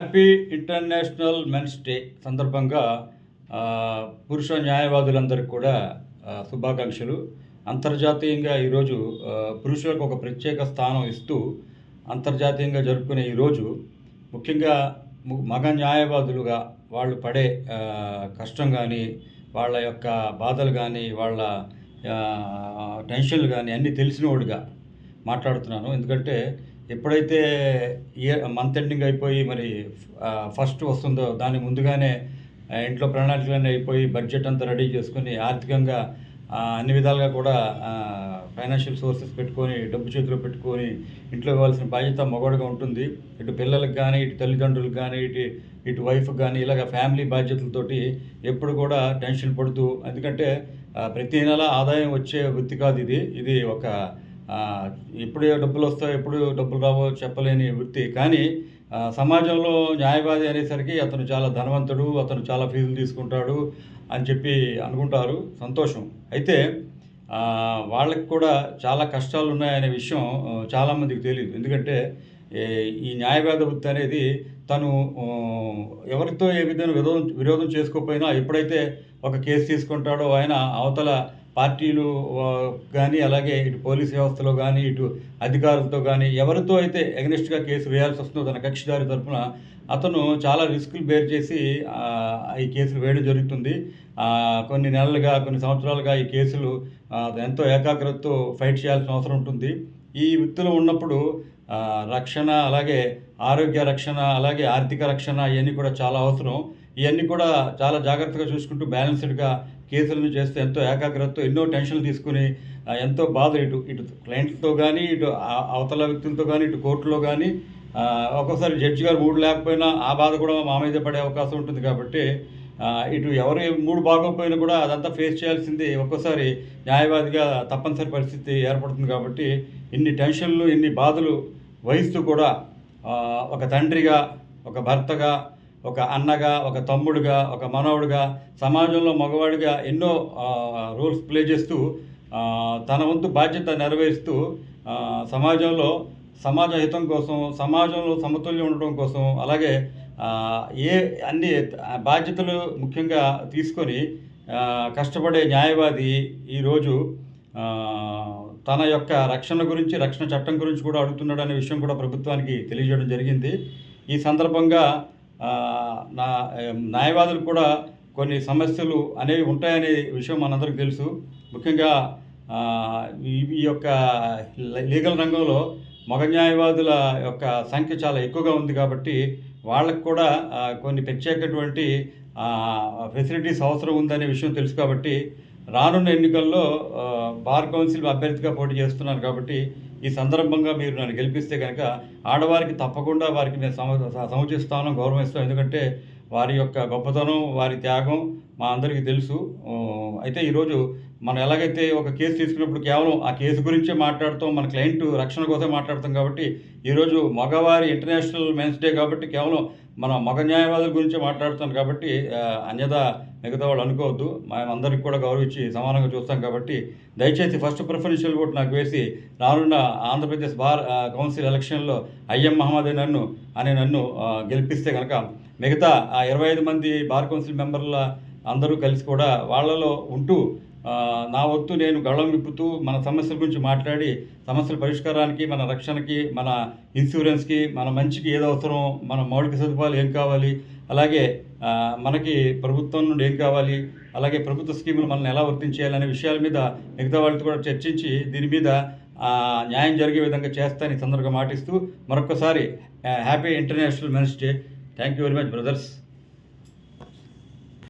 Happy international men's day సందర్భంగా పురుష న్యాయవాదులందరికీ కూడా శుభాకాంక్షలు. అంతర్జాతీయంగా ఈరోజు పురుషులకు ఒక ప్రత్యేక స్థానం ఇస్తూ అంతర్జాతీయంగా జరుపుకునే ఈరోజు ముఖ్యంగా మగ న్యాయవాదులుగా వాళ్ళు పడే కష్టం కానీ వాళ్ళ యొక్క బాధలు కానీ వాళ్ళ టెన్షన్లు కానీ అన్నీ తెలిసినోడుగా మాట్లాడుతున్నాను. ఎందుకంటే ఎప్పుడైతే ఇయర్ మంత్ ఎండింగ్ అయిపోయి మరి ఫస్ట్ వస్తుందో దాని ముందుగానే ఇంట్లో ప్రణాళికలన్నీ అయిపోయి బడ్జెట్ అంతా రెడీ చేసుకొని ఆర్థికంగా అన్ని విధాలుగా కూడా ఫైనాన్షియల్ సోర్సెస్ పెట్టుకొని డబ్బు చేతిలో పెట్టుకొని ఇంట్లో ఇవ్వాల్సిన బాధ్యత మగవాడిగా ఉంటుంది. ఇటు పిల్లలకు కానీ ఇటు తల్లిదండ్రులకు కానీ ఇటు ఇటు వైఫ్ కానీ ఇలాగ ఫ్యామిలీ బాధ్యతలతోటి ఎప్పుడు కూడా టెన్షన్ పడుతూ ఎందుకంటే ప్రతి నెల ఆదాయం వచ్చే వృత్తి కాదు ఇది. ఇది ఒక ఎప్పుడు డబ్బులు వస్తాయో ఎప్పుడు డబ్బులు రావో చెప్పలేని వృత్తి. కానీ సమాజంలో న్యాయవాది అనేసరికి అతను చాలా ధనవంతుడు అతను చాలా ఫీజులు తీసుకుంటాడు అని చెప్పి అనుకుంటారు. సంతోషం. అయితే వాళ్ళకి కూడా చాలా కష్టాలు ఉన్నాయనే విషయం చాలామందికి తెలియదు ఎందుకంటే ఈ న్యాయవాద వృత్తి అనేది తను ఎవరితో ఏ విధంగా విరోధం విరోధం చేసుకోకపోయినా ఎప్పుడైతే ఒక కేసు తీసుకుంటాడో ఆయన అవతల పార్టీలు కానీ అలాగే ఇటు పోలీస్ వ్యవస్థలో కానీ ఇటు అధికారులతో కానీ ఎవరితో అయితే ఎగనిస్ట్గా కేసు వేయాల్సి వస్తుందో తన కక్షిదారి తరఫున అతను చాలా రిస్కులు బేర్ చేసి ఈ కేసులు వేయడం జరుగుతుంది. కొన్ని నెలలుగా కొన్ని సంవత్సరాలుగా ఈ కేసులు ఎంతో ఏకాగ్రతతో ఫైట్ చేయాల్సిన అవసరం ఉంటుంది. ఈ వృత్తిలో ఉన్నప్పుడు రక్షణ అలాగే ఆరోగ్య రక్షణ అలాగే ఆర్థిక రక్షణ ఇవన్నీ కూడా చాలా అవసరం. ఇవన్నీ కూడా చాలా జాగ్రత్తగా చూసుకుంటూ బ్యాలెన్స్డ్గా కేసులను చేస్తే ఎంతో ఏకాగ్రతతో ఎన్నో టెన్షన్లు తీసుకుని ఎంతో బాధ ఇటు ఇటు క్లయింట్తో కానీ ఇటు అవతల వ్యక్తులతో కానీ ఇటు కోర్టులో కానీ ఒక్కోసారి జడ్జి గారు మూడు లేకపోయినా ఆ బాధ కూడా మా మీద పడే అవకాశం ఉంటుంది కాబట్టి ఇటు ఎవరి మూడు బాగోకపోయినా కూడా అదంతా ఫేస్ చేయాల్సింది ఒక్కోసారి న్యాయవాదిగా తప్పనిసరి పరిస్థితి ఏర్పడుతుంది కాబట్టి ఇన్ని టెన్షన్లు ఇన్ని బాధలు వహిస్తూ కూడా ఒక తండ్రిగా ఒక భర్తగా ఒక అన్నగా ఒక తమ్ముడుగా ఒక మనవడుగా సమాజంలో మగవాడిగా ఎన్నో రోల్స్ ప్లే చేస్తూ తన వంతు బాధ్యత నెరవేరుస్తూ సమాజంలో సమాజ హితం కోసం సమాజంలో సమతుల్యం ఉండడం కోసం అలాగే ఏ అన్ని బాధ్యతలు ముఖ్యంగా తీసుకొని కష్టపడే న్యాయవాది ఈరోజు తన యొక్క రక్షణ గురించి రక్షణ చట్టం గురించి కూడా అడుగుతున్నాడు అనే విషయం కూడా ప్రభుత్వానికి తెలియజేయడం జరిగింది. ఈ సందర్భంగా నా న్యాయవాదులు కూడా కొన్ని సమస్యలు అనేవి ఉంటాయనే విషయం మనందరికి తెలుసు. ముఖ్యంగా ఈ యొక్క లీగల్ రంగంలో మగ న్యాయవాదుల యొక్క సంఖ్య చాలా ఎక్కువగా ఉంది కాబట్టి వాళ్ళకు కూడా కొన్ని ప్రత్యేకటువంటి ఫెసిలిటీస్ అవసరం ఉందనే విషయం తెలుసు కాబట్టి రానున్న ఎన్నికల్లో బార్ కౌన్సిల్ అభ్యర్థిగా పోటీ చేస్తున్నాను కాబట్టి ఈ సందర్భంగా మీరు నన్ను గెలిపిస్తే కనుక ఆడవారికి తప్పకుండా వారికి నేను సమ సముచిస్తాను గౌరవిస్తాను. ఎందుకంటే వారి యొక్క గొప్పతనం వారి త్యాగం మా అందరికీ తెలుసు. అయితే ఈరోజు మనం ఎలాగైతే ఒక కేసు తీసుకున్నప్పుడు కేవలం ఆ కేసు గురించే మాట్లాడుతాం మన క్లయింట్ రక్షణ కోసం మాట్లాడతాం కాబట్టి ఈరోజు మగవారి ఇంటర్నేషనల్ మెన్స్ డే కాబట్టి కేవలం మన మగ న్యాయవాదుల గురించే మాట్లాడుతాం కాబట్టి అన్యదా మిగతా వాళ్ళు అనుకోవద్దు. మేము అందరికి కూడా గౌరవించి సమానంగా చూస్తాం కాబట్టి దయచేసి ఫస్ట్ ప్రిఫరెన్షియల్ ఓటు నాకు వేసి రానున్న ఆంధ్రప్రదేశ్ బార్ కౌన్సిల్ ఎలక్షన్లో అయ్యం మహమ్మద్ నన్ను అని నన్ను గెలిపిస్తే కనుక మిగతా ఆ ఇరవై ఐదు మంది బార్ కౌన్సిల్ మెంబర్ల అందరూ కలిసి కూడా వాళ్ళలో ఉంటూ నా వత్తు నేను గళం విప్పుతూ మన సమస్యల గురించి మాట్లాడి సమస్యల పరిష్కారానికి మన రక్షణకి మన ఇన్సూరెన్స్కి మన మంచికి ఏది అవసరం మన మౌలిక సదుపాయాలు ఏం కావాలి అలాగే మనకి ప్రభుత్వం నుండి ఏం కావాలి అలాగే ప్రభుత్వ స్కీములు మనల్ని ఎలా వర్తించేయాలనే విషయాల మీద మిగతా వాళ్ళతో కూడా చర్చించి దీని మీద న్యాయం జరిగే విధంగా చేస్తానని ఈ సందర్భంగా మాటిస్తూ మరొకసారి happy international men's day thank you very much brothers